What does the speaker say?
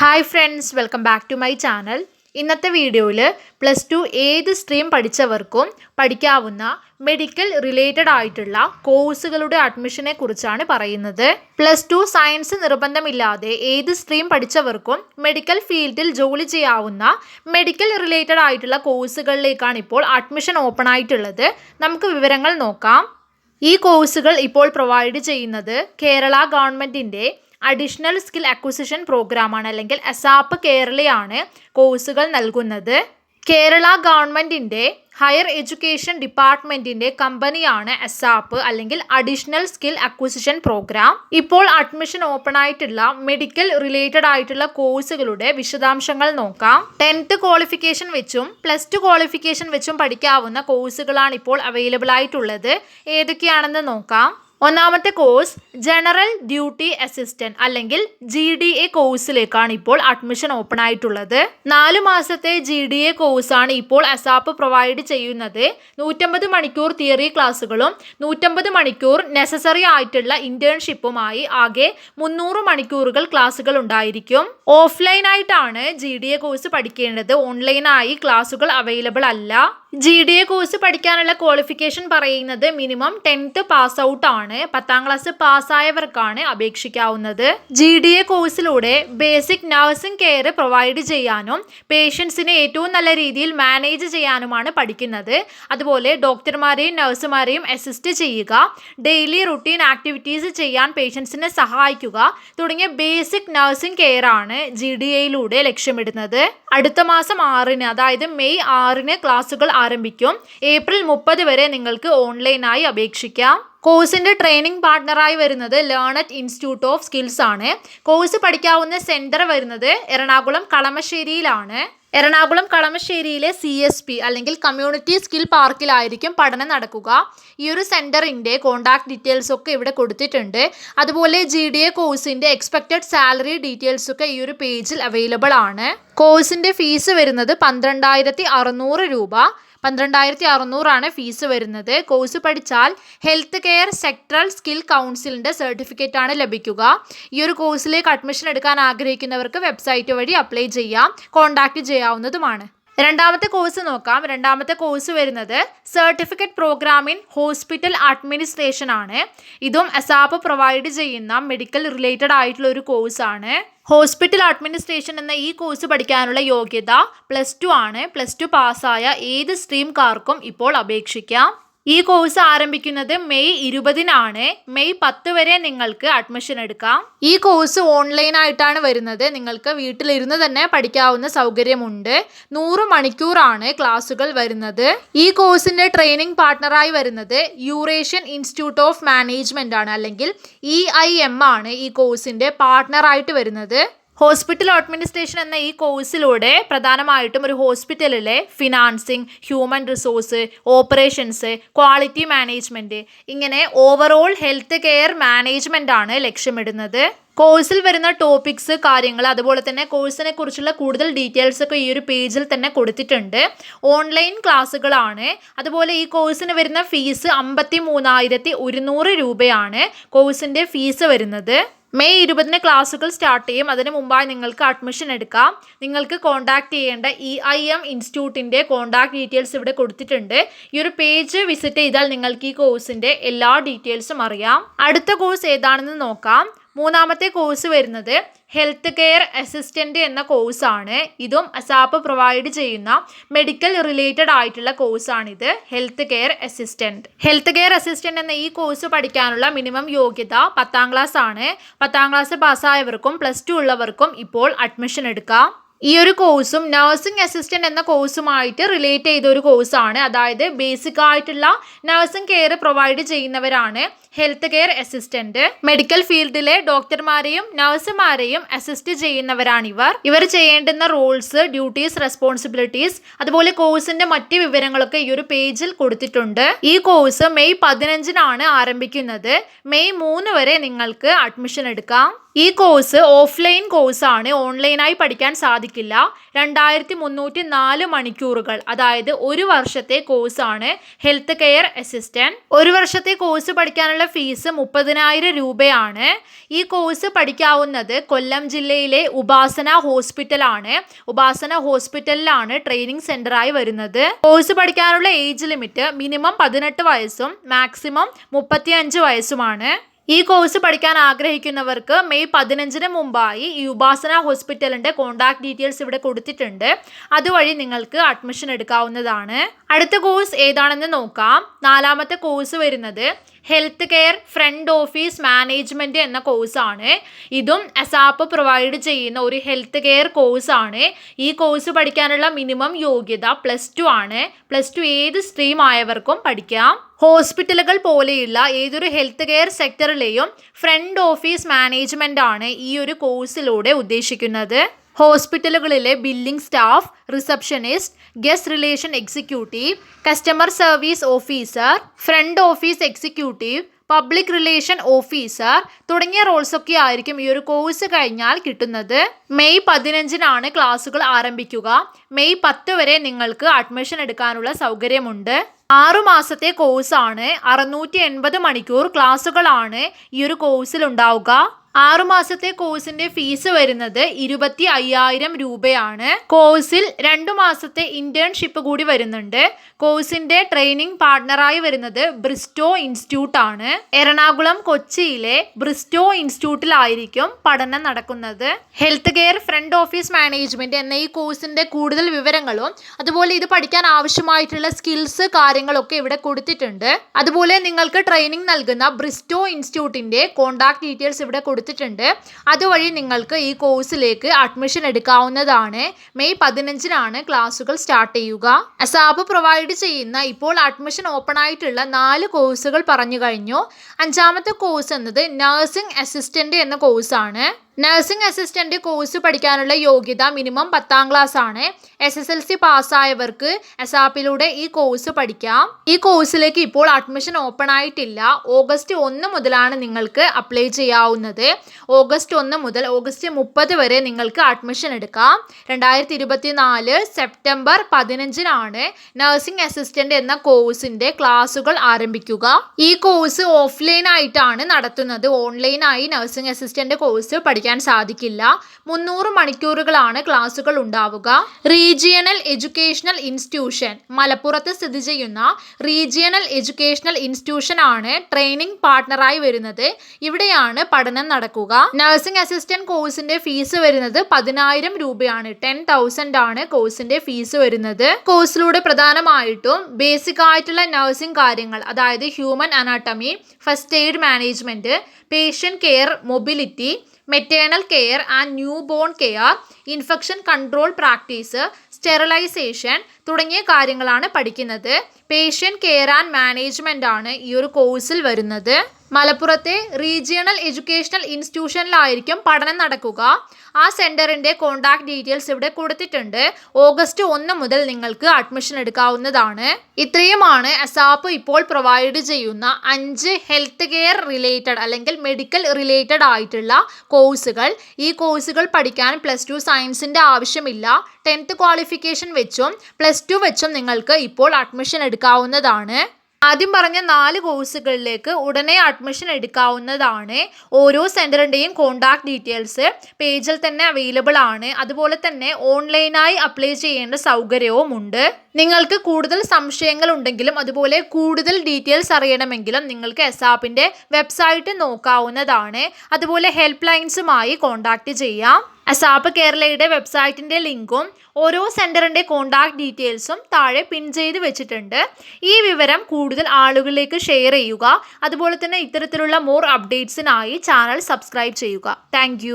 Hi friends welcome back to my channel ഇന്നത്തെ വീഡിയോയിൽ plus two ഏത് സ്ട്രീം പഠിച്ചവർക്കും പഠിക്കാവുന്ന മെഡിക്കൽ റിലേറ്റഡ് ആയിട്ടുള്ള കോഴ്സുകളുടെ അഡ്മിഷനെ കുറിച്ചാണ് പറയുന്നത്. പ്ലസ് ടു സയൻസ് നിർബന്ധമില്ലാതെ ഏത് സ്ട്രീം പഠിച്ചവർക്കും മെഡിക്കൽ ഫീൽഡിൽ ജോലി ചെയ്യാവുന്ന മെഡിക്കൽ റിലേറ്റഡ് ആയിട്ടുള്ള കോഴ്സുകളിലേക്കാണ് ഇപ്പോൾ അഡ്മിഷൻ ഓപ്പൺ ആയിട്ടുള്ളത്. നമുക്ക് വിവരങ്ങൾ നോക്കാം. ഈ കോഴ്സുകൾ ഇപ്പോൾ പ്രൊവൈഡ് ചെയ്യുന്നത് കേരള ഗവൺമെന്റിന്റെ അഡീഷണൽ സ്കിൽ അക്വിസിഷൻ പ്രോഗ്രാമാണ് അല്ലെങ്കിൽ അസാപ്പ് കേരളയാണ് കോഴ്സുകൾ നൽകുന്നത്. കേരള ഗവൺമെന്റിന്റെ ഹയർ എഡ്യൂക്കേഷൻ ഡിപ്പാർട്ട്മെന്റിന്റെ കമ്പനിയാണ് എസാപ്പ് അല്ലെങ്കിൽ അഡീഷണൽ സ്കിൽ അക്വിസിഷൻ പ്രോഗ്രാം ഇപ്പോൾ അഡ്മിഷൻ ഓപ്പൺ ആയിട്ടുള്ള മെഡിക്കൽ റിലേറ്റഡ് ആയിട്ടുള്ള കോഴ്സുകളുടെ വിശദാംശങ്ങൾ നോക്കാം. ടെൻത്ത് ക്വാളിഫിക്കേഷൻ വെച്ചും പ്ലസ് ടു ക്വാളിഫിക്കേഷൻ വെച്ചും പഠിക്കാവുന്ന കോഴ്സുകളാണ് ഇപ്പോൾ അവൈലബിൾ ആയിട്ടുള്ളത്. ഏതൊക്കെയാണെന്ന് നോക്കാം. ഒന്നാമത്തെ കോഴ്സ് ജനറൽ ഡ്യൂട്ടി അസിസ്റ്റന്റ് അല്ലെങ്കിൽ ജി ഡി എ കോഴ്സിലേക്കാണ് ഇപ്പോൾ അഡ്മിഷൻ ഓപ്പൺ ആയിട്ടുള്ളത്. നാല് മാസത്തെ ജി ഡി എ കോഴ്സാണ് ഇപ്പോൾ അസാപ്പ് പ്രൊവൈഡ് ചെയ്യുന്നത്. നൂറ്റമ്പത് മണിക്കൂർ തിയറി ക്ലാസ്സുകളും നൂറ്റമ്പത് മണിക്കൂർ നെസസറി ആയിട്ടുള്ള ഇന്റേൺഷിപ്പുമായി ആകെ മുന്നൂറ് മണിക്കൂറുകൾ ക്ലാസ്സുകൾ ഉണ്ടായിരിക്കും. ഓഫ്ലൈൻ ആയിട്ടാണ് ജി ഡി എ കോഴ്സ് പഠിക്കേണ്ടത്. ഓൺലൈനായി ക്ലാസ്സുകൾ അവൈലബിൾ അല്ല. ജി ഡി എ കോഴ്സ് പഠിക്കാനുള്ള ക്വാളിഫിക്കേഷൻ പറയുന്നത് മിനിമം ടെൻത്ത് പാസ് ഔട്ട് ആണ്. പത്താം ക്ലാസ് പാസ്സായവർക്കാണ് അപേക്ഷിക്കാവുന്നത്. ജി ഡി എ കോഴ്സിലൂടെ ബേസിക് നഴ്സിംഗ് കെയർ പ്രൊവൈഡ് ചെയ്യാനും പേഷ്യൻസിനെ ഏറ്റവും നല്ല രീതിയിൽ മാനേജ് ചെയ്യാനുമാണ് പഠിക്കുന്നത്. അതുപോലെ ഡോക്ടർമാരെയും നഴ്സുമാരെയും അസിസ്റ്റ് ചെയ്യുക ഡെയിലി റുട്ടീൻ ആക്ടിവിറ്റീസ് ചെയ്യാൻ പേഷ്യൻസിനെ സഹായിക്കുക തുടങ്ങിയ ബേസിക് നഴ്സിംഗ് കെയർ ആണ് ജി ഡി എയിലൂടെ ലക്ഷ്യമിടുന്നത്. അടുത്ത മാസം ആറിന് അതായത് മെയ് ആറിന് ക്ലാസ്സുകൾ ആരംഭിക്കും. ഏപ്രിൽ മുപ്പത് വരെ നിങ്ങൾക്ക് ഓൺലൈനായി അപേക്ഷിക്കാം. കോഴ്സിന്റെ ട്രെയിനിങ് പാർട്ട്ണറായി വരുന്നത് ലേണറ്റ് ഇൻസ്റ്റിറ്റ്യൂട്ട് ഓഫ് സ്കിൽസ് ആണ്. കോഴ്സ് പഠിക്കാവുന്ന സെന്റർ വരുന്നത് എറണാകുളം കളമശ്ശേരിയിലാണ്. എറണാകുളം കളമശ്ശേരിയിലെ സി എസ് പി അല്ലെങ്കിൽ കമ്മ്യൂണിറ്റി സ്കിൽ പാർക്കിലായിരിക്കും പഠനം നടക്കുക. ഈ ഒരു സെന്ററിന്റെ കോൺടാക്ട് ഡീറ്റെയിൽസ് ഒക്കെ ഇവിടെ കൊടുത്തിട്ടുണ്ട്. അതുപോലെ ജി ഡി എ കോഴ്സിന്റെ എക്സ്പെക്റ്റഡ് സാലറി ഡീറ്റെയിൽസ് ഒക്കെ ഈ ഒരു പേജിൽ അവൈലബിൾ ആണ്. കോഴ്സിന്റെ ഫീസ് വരുന്നത് പന്ത്രണ്ടായിരത്തി അറുന്നൂറ് രൂപ. പന്ത്രണ്ടായിരത്തി അറുന്നൂറാണ് ഫീസ് വരുന്നത്. കോഴ്സ് പഠിച്ചാൽ ഹെൽത്ത് കെയർ സെക്ടറൽ സ്കിൽ കൗൺസിലിന്റെ സർട്ടിഫിക്കറ്റ് ആണ് ലഭിക്കുക. ഈ ഒരു കോഴ്സിലേക്ക് അഡ്മിഷൻ എടുക്കാൻ ആഗ്രഹിക്കുന്നവർക്ക് വെബ്സൈറ്റ് വഴി അപ്ലൈ ചെയ്യാം. കോൺടാക്റ്റ് ചെയ്യാവുന്നതുമാണ്. രണ്ടാമത്തെ കോഴ്സ് നോക്കാം. രണ്ടാമത്തെ കോഴ്സ് വരുന്നത് certificate programme in hospital administration ആണ്. ഇതും അസാപ്പ് പ്രൊവൈഡ് ചെയ്യുന്ന മെഡിക്കൽ റിലേറ്റഡ് ആയിട്ടുള്ള ഒരു കോഴ്സാണ് ഹോസ്പിറ്റൽ അഡ്മിനിസ്ട്രേഷൻ എന്ന ഈ കോഴ്സ് പഠിക്കാനുള്ള യോഗ്യത പ്ലസ് ടു ആണ്. പ്ലസ് ടു പാസ്സായ ഏത് സ്ട്രീംകാർക്കും ഇപ്പോൾ അപേക്ഷിക്കാം. ഈ കോഴ്സ് ആരംഭിക്കുന്നത് മെയ് ഇരുപതിനാണ്. മെയ് പത്ത് വരെ നിങ്ങൾക്ക് അഡ്മിഷൻ എടുക്കാം. ഈ കോഴ്സ് ഓൺലൈൻ ആയിട്ടാണ് വരുന്നത്. നിങ്ങൾക്ക് വീട്ടിലിരുന്ന് തന്നെ പഠിക്കാവുന്ന സൗകര്യമുണ്ട്. നൂറ് മണിക്കൂറാണ് ക്ലാസ്സുകൾ വരുന്നത്. ഈ കോഴ്സിന്റെ ട്രെയിനിങ് പാർട്ട്ണറായി വരുന്നത് യൂറേഷ്യൻ ഇൻസ്റ്റിറ്റ്യൂട്ട് ഓഫ് മാനേജ്മെന്റ് ആണ്. അല്ലെങ്കിൽ ഇ എം ആണ് ഈ കോഴ്സിന്റെ പാർട്ട്ണറായിട്ട് വരുന്നത്. ഹോസ്പിറ്റൽ അഡ്മിനിസ്ട്രേഷൻ എന്ന ഈ കോഴ്സിലൂടെ പ്രധാനമായിട്ടും ഒരു ഹോസ്പിറ്റലിലെ financing human resource operations quality management ഇങ്ങനെ ഓവറോൾ ഹെൽത്ത് കെയർ മാനേജ്മെന്റ് ആണ് ലക്ഷ്യമിടുന്നത്. കോഴ്സിൽ വരുന്ന ടോപ്പിക്സ് കാര്യങ്ങൾ അതുപോലെ തന്നെ കോഴ്സിനെ കുറിച്ചുള്ള കൂടുതൽ ഡീറ്റെയിൽസ് ഒക്കെ ഈ ഒരു പേജിൽ തന്നെ കൊടുത്തിട്ടുണ്ട്. ഓൺലൈൻ ക്ലാസ്സുകളാണ് അതുപോലെ ഈ കോഴ്സിന് വരുന്ന ഫീസ് അമ്പത്തി മൂന്നായിരത്തി ഒരുന്നൂറ് രൂപയാണ് കോഴ്സിന്റെ ഫീസ് വരുന്നത്. മെയ് ഇരുപതിന് ക്ലാസ്സുകൾ സ്റ്റാർട്ട് ചെയ്യും. അതിന് മുമ്പായി നിങ്ങൾക്ക് അഡ്മിഷൻ എടുക്കാം. നിങ്ങൾക്ക് കോൺടാക്ട് ചെയ്യേണ്ട ഇ ഐ എം ഇൻസ്റ്റിറ്റ്യൂട്ടിന്റെ കോൺടാക്ട് ഡീറ്റെയിൽസ് ഇവിടെ കൊടുത്തിട്ടുണ്ട്. ഈ ഒരു പേജ് വിസിറ്റ് ചെയ്താൽ നിങ്ങൾക്ക് ഈ കോഴ്സിന്റെ എല്ലാ ഡീറ്റെയിൽസും അറിയാം. അടുത്ത കോഴ്സ് ഏതാണെന്ന് നോക്കാം. മൂന്നാമത്തെ കോഴ്സ് വരുന്നത് ഹെൽത്ത് കെയർ അസിസ്റ്റന്റ് എന്ന കോഴ്സാണ് ഇതും അസാപ്പ് പ്രൊവൈഡ് ചെയ്യുന്ന മെഡിക്കൽ റിലേറ്റഡ് ആയിട്ടുള്ള കോഴ്സാണിത് health care assistant health care assistant എന്ന ഈ കോഴ്സ് പഠിക്കാനുള്ള മിനിമം യോഗ്യത പത്താം ക്ലാസ് ആണ്. പത്താം ക്ലാസ് പാസ്സായവർക്കും പ്ലസ് ടു ഉള്ളവർക്കും ഇപ്പോൾ അഡ്മിഷൻ എടുക്കാം. ഈ ഒരു കോഴ്സും നഴ്സിംഗ് അസിസ്റ്റന്റ് എന്ന കോഴ്സുമായിട്ട് റിലേറ്റ് ചെയ്ത ഒരു കോഴ്സാണ് അതായത് ബേസിക് ആയിട്ടുള്ള നഴ്സിംഗ് കെയർ പ്രൊവൈഡ് ചെയ്യുന്നവരാണ് ഹെൽത്ത് കെയർ അസിസ്റ്റന്റ് മെഡിക്കൽ ഫീൽഡിലെ ഡോക്ടർമാരെയും നഴ്സുമാരെയും അസിസ്റ്റ് ചെയ്യുന്നവരാണിവർ ഇവർ. ചെയ്യേണ്ടുന്ന റോൾസ് ഡ്യൂട്ടീസ് റെസ്പോൺസിബിലിറ്റീസ് അതുപോലെ കോഴ്സിന്റെ മറ്റ് വിവരങ്ങളൊക്കെ ഈ ഒരു പേജിൽ കൊടുത്തിട്ടുണ്ട്. ഈ കോഴ്സ് മെയ് പതിനഞ്ചിനാണ് ആരംഭിക്കുന്നത്. മെയ് മൂന്ന് വരെ നിങ്ങൾക്ക് അഡ്മിഷൻ എടുക്കാം. ഈ കോഴ്സ് ഓഫ്ലൈൻ കോഴ്സാണ് ഓൺലൈനായി പഠിക്കാൻ സാധിക്കില്ല. രണ്ടായിരത്തി മുന്നൂറ്റി നാല് മണിക്കൂറുകൾ അതായത് ഒരു വർഷത്തെ കോഴ്സാണ് ഹെൽത്ത് കെയർ അസിസ്റ്റന്റ് ഒരു വർഷത്തെ കോഴ്സ് പഠിക്കാനുള്ള ഫീസ് മുപ്പതിനായിരം രൂപയാണ്. ഈ കോഴ്സ് പഠിക്കാവുന്നത് കൊല്ലം ജില്ലയിലെ ഉപാസന ഹോസ്പിറ്റലാണ് ഉപാസന ഹോസ്പിറ്റലിലാണ് ട്രെയിനിങ് സെന്ററായി വരുന്നത്. കോഴ്സ് പഠിക്കാനുള്ള ഏജ് ലിമിറ്റ് മിനിമം പതിനെട്ട് വയസ്സും മാക്സിമം മുപ്പത്തിയഞ്ച് വയസ്സുമാണ്. ഈ കോഴ്സ് പഠിക്കാൻ ആഗ്രഹിക്കുന്നവർക്ക് മെയ് പതിനഞ്ചിന് മുമ്പായി ഈ ഉപാസന ഹോസ്പിറ്റലിന്റെ കോൺടാക്ട് ഡീറ്റെയിൽസ് ഇവിടെ കൊടുത്തിട്ടുണ്ട്. അതുവഴി നിങ്ങൾക്ക് അഡ്മിഷൻ എടുക്കാവുന്നതാണ്. അടുത്ത കോഴ്സ് ഏതാണെന്ന് നോക്കാം. നാലാമത്തെ കോഴ്സ് വരുന്നത് health care front office management എന്ന കോഴ്സാണ്. ഇതും എസാപ്പ് പ്രൊവൈഡ് ചെയ്യുന്ന ഒരു ഹെൽത്ത് കെയർ കോഴ്സാണ്. ഈ കോഴ്സ് പഠിക്കാനുള്ള മിനിമം യോഗ്യത പ്ലസ് ടു ആണ്. പ്ലസ് ടു ഏത് സ്ട്രീം ആയവർക്കും പഠിക്കാം. ഹോസ്പിറ്റലുകൾ പോലെയുള്ള ഏതൊരു ഹെൽത്ത് കെയർ സെക്ടറിലെയും ഫ്രണ്ട് ഓഫീസ് മാനേജ്മെന്റ് ആണ് ഈ ഒരു കോഴ്സിലൂടെ ഉദ്ദേശിക്കുന്നത്. ഹോസ്പിറ്റലുകളിലെ billing staff receptionist guest relation executive customer service officer front office executive public relation officer തുടങ്ങിയ റോൾസൊക്കെ ആയിരിക്കും ഈ ഒരു കോഴ്സ് കഴിഞ്ഞാൽ കിട്ടുന്നത്. മെയ് പതിനഞ്ചിനാണ് ക്ലാസ്സുകൾ ആരംഭിക്കുക. മെയ് പത്ത് വരെ നിങ്ങൾക്ക് അഡ്മിഷൻ എടുക്കാനുള്ള സൗകര്യമുണ്ട്. ആറുമാസത്തെ കോഴ്സാണ്. അറുന്നൂറ്റി എൺപത് മണിക്കൂർ ക്ലാസ്സുകളാണ് ഈ ഒരു കോഴ്സിൽ ഉണ്ടാവുക. ആറു മാസത്തെ കോഴ്സിന്റെ ഫീസ് വരുന്നത് ഇരുപത്തി അയ്യായിരം രൂപയാണ്. കോഴ്സിൽ രണ്ടു മാസത്തെ ഇന്റേൺഷിപ്പ് കൂടി വരുന്നുണ്ട്. കോഴ്സിന്റെ ട്രെയിനിങ് പാർട്ണറായി വരുന്നത് ബ്രിസ്റ്റോ ഇൻസ്റ്റിറ്റ്യൂട്ട് ആണ് എറണാകുളം കൊച്ചിയിലെ ബ്രിസ്റ്റോ ഇൻസ്റ്റിറ്റ്യൂട്ടിലായിരിക്കും പഠനം നടക്കുന്നത്. Health care front office management എന്ന ഈ കോഴ്സിന്റെ കൂടുതൽ വിവരങ്ങളും അതുപോലെ ഇത് പഠിക്കാൻ ആവശ്യമായിട്ടുള്ള സ്കിൽസ് കാര്യങ്ങളൊക്കെ ഇവിടെ കൊടുത്തിട്ടുണ്ട്. അതുപോലെ നിങ്ങൾക്ക് ട്രെയിനിങ് നൽകുന്ന ബ്രിസ്റ്റോ ഇൻസ്റ്റിറ്റ്യൂട്ടിന്റെ കോൺടാക്ട് ഡീറ്റെയിൽസ് ഇവിടെ അതുവഴി നിങ്ങൾക്ക് ഈ കോഴ്സിലേക്ക് അഡ്മിഷൻ എടുക്കാവുന്നതാണ്. മെയ് പതിനഞ്ചിനാണ് ക്ലാസ്സുകൾ സ്റ്റാർട്ട് ചെയ്യുക. അസാബ് പ്രൊവൈഡ് ചെയ്യുന്ന ഇപ്പോൾ അഡ്മിഷൻ ഓപ്പൺ ആയിട്ടുള്ള നാല് കോഴ്സുകൾ പറഞ്ഞു കഴിഞ്ഞു. അഞ്ചാമത്തെ കോഴ്സ് എന്നത് നഴ്സിംഗ് അസിസ്റ്റന്റ് എന്ന കോഴ്സാണ് നഴ്സിംഗ് അസിസ്റ്റന്റ് കോഴ്സ് പഠിക്കാനുള്ള യോഗ്യത മിനിമം പത്താം ക്ലാസ് ആണ്. എസ് എസ് എൽ സി പാസ്സായവർക്ക് എസാപ്പിലൂടെ ഈ കോഴ്സ് പഠിക്കാം. ഈ കോഴ്സിലേക്ക് ഇപ്പോൾ അഡ്മിഷൻ ഓപ്പൺ ആയിട്ടില്ല. ഓഗസ്റ്റ് ഒന്ന് മുതലാണ് നിങ്ങൾക്ക് അപ്ലൈ ചെയ്യാവുന്നത്. ഓഗസ്റ്റ് ഒന്ന് മുതൽ ഓഗസ്റ്റ് മുപ്പത് വരെ നിങ്ങൾക്ക് അഡ്മിഷൻ എടുക്കാം. രണ്ടായിരത്തി ഇരുപത്തി നാല് സെപ്റ്റംബർ പതിനഞ്ചിനാണ് നഴ്സിംഗ് അസിസ്റ്റന്റ് എന്ന കോഴ്സിന്റെ ക്ലാസുകൾ ആരംഭിക്കുക. ഈ കോഴ്സ് ഓഫ്ലൈൻ ആയിട്ടാണ് നടത്തുന്നത്. ഓൺലൈനായി നഴ്സിംഗ് അസിസ്റ്റന്റ് കോഴ്സ് പഠിക്കാൻ സാധിക്കില്ല. മുന്നൂറ് മണിക്കൂറുകളാണ് ക്ലാസുകൾ ഉണ്ടാവുക. Regional educational institution. മലപ്പുറത്ത് സ്ഥിതി ചെയ്യുന്ന റീജിയണൽ എഡ്യൂക്കേഷണൽ ഇൻസ്റ്റിറ്റ്യൂഷൻ ആണ് ട്രെയിനിങ് പാർട്ണറായി വരുന്നത്. ഇവിടെയാണ് പഠനം നടക്കുക. നഴ്സിംഗ് അസിസ്റ്റന്റ് കോഴ്സിന്റെ ഫീസ് വരുന്നത് പതിനായിരം രൂപയാണ്. ടെൻ തൗസൻഡ് ആണ് കോഴ്സിന്റെ ഫീസ് വരുന്നത്. കോഴ്സിലൂടെ പ്രധാനമായിട്ടും ബേസിക് ആയിട്ടുള്ള നഴ്സിംഗ് കാര്യങ്ങൾ അതായത് human anatomy first aid management patient care mobility maternal care and newborn care infection control practice sterilisation തുടങ്ങിയ കാര്യങ്ങളാണ് പഠിക്കുന്നത്. പേഷ്യന്റ് കെയർ ആൻഡ് മാനേജ്മെന്റ് ആണ് ഈ ഒരു കോഴ്സിൽ വരുന്നത്. മലപ്പുറത്തെ റീജിയണൽ എഡ്യൂക്കേഷണൽ ഇൻസ്റ്റിറ്റ്യൂഷനിലായിരിക്കും പഠനം നടക്കുക. ആ സെന്ററിന്റെ കോൺടാക്ട് ഡീറ്റെയിൽസ് ഇവിടെ കൊടുത്തിട്ടുണ്ട്. ഓഗസ്റ്റ് ഒന്ന് മുതൽ നിങ്ങൾക്ക് അഡ്മിഷൻ എടുക്കാവുന്നതാണ്. ഇത്രയുമാണ് അസാപ്പ് ഇപ്പോൾ പ്രൊവൈഡ് ചെയ്യുന്ന അഞ്ച് ഹെൽത്ത് കെയർ റിലേറ്റഡ് അല്ലെങ്കിൽ മെഡിക്കൽ റിലേറ്റഡ് ആയിട്ടുള്ള കോഴ്സുകൾ. ഈ കോഴ്സുകൾ പഠിക്കാൻ പ്ലസ് ടു സയൻസിന്റെ ആവശ്യമില്ല. ടെൻത്ത് ക്വാളിഫിക്കേഷൻ വെച്ചും പ്ലസ് ടു വെച്ചും നിങ്ങൾക്ക് ഇപ്പോൾ അഡ്മിഷൻ എടുക്കാവുന്നതാണ്. ആദ്യം പറഞ്ഞ നാല് കോഴ്സുകളിലേക്ക് ഉടനെ അഡ്മിഷൻ എടുക്കാവുന്നതാണ്. ഓരോ സെന്ററിന്റെയും കോൺടാക്ട് ഡീറ്റെയിൽസ് പേജിൽ തന്നെ അവൈലബിൾ ആണ്. അതുപോലെ തന്നെ ഓൺലൈനായി അപ്ലൈ ചെയ്യേണ്ട സൗകര്യവും ഉണ്ട്. നിങ്ങൾക്ക് കൂടുതൽ സംശയങ്ങൾ ഉണ്ടെങ്കിലും അതുപോലെ കൂടുതൽ ഡീറ്റെയിൽസ് അറിയണമെങ്കിലും നിങ്ങൾക്ക് എസാപ്പിന്റെ വെബ്സൈറ്റ് നോക്കാവുന്നതാണ്. അതുപോലെ ഹെൽപ്പ് ലൈൻസുമായി കോൺടാക്റ്റ് ചെയ്യാം. അസാപ്പ് കേരളയുടെ വെബ്സൈറ്റിന്റെ ലിങ്കും ഓരോ സെന്ററിന്റെ കോൺടാക്ട് ഡീറ്റെയിൽസും താഴെ പിൻ ചെയ്ത് വെച്ചിട്ടുണ്ട്. ഈ വിവരം കൂടുതൽ ആളുകളിലേക്ക് ഷെയർ ചെയ്യുക. അതുപോലെ തന്നെ ഇത്തരത്തിലുള്ള മോർ അപ്ഡേറ്റ്സിനായി ചാനൽ സബ്സ്ക്രൈബ് ചെയ്യുക. താങ്ക്